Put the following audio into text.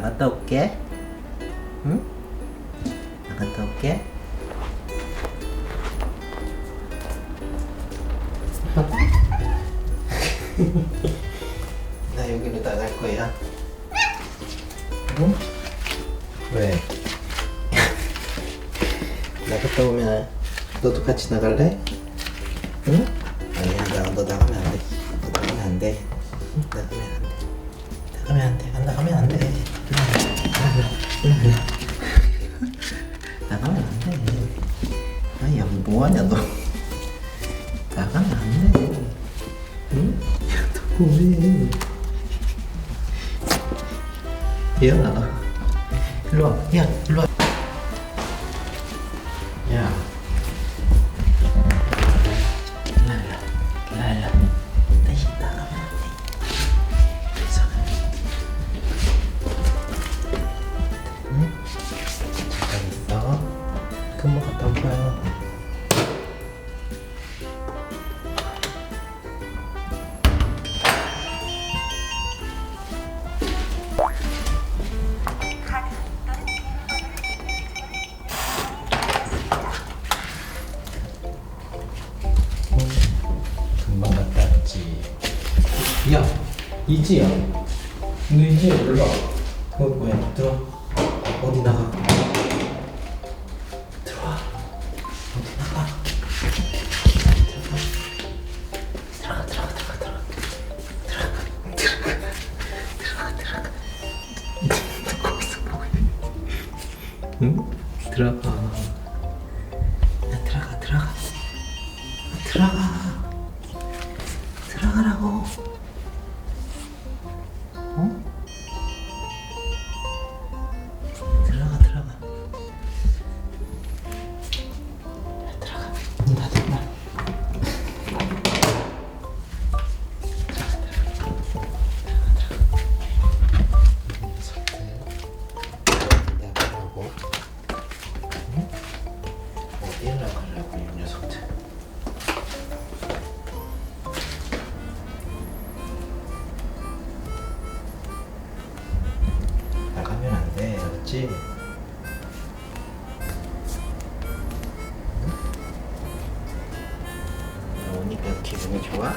나갔다 올게. 응? 나갔다 올게. 나 여기로 나갈 거야. 응? 왜? 나갔다 오면 너도 같이 나갈래? 응? 아니야, 나, 너 나가면 안 돼. 너 나가면 안 돼. 응? 나가면 안 돼. 나가면 안 돼. 안 나가면 안 돼. 나가면 안 돼. 아야, 뭐 하냐, 너. 나가면 안 돼. 응? 야, 너 뭐해. 야, 일로 와. 야, 일로 와. 야. 금방 갔다 왔지. 야, 이지야. 너 이제 올라. 어, 뭐야? 들어. 어디 나가? 응? 들어가. 야, 들어가, 들어가. 들어가. 들어가라고. 큰일 나가려고 이 녀석들 나가면 안돼 알았지? 오니까 기분이 좋아?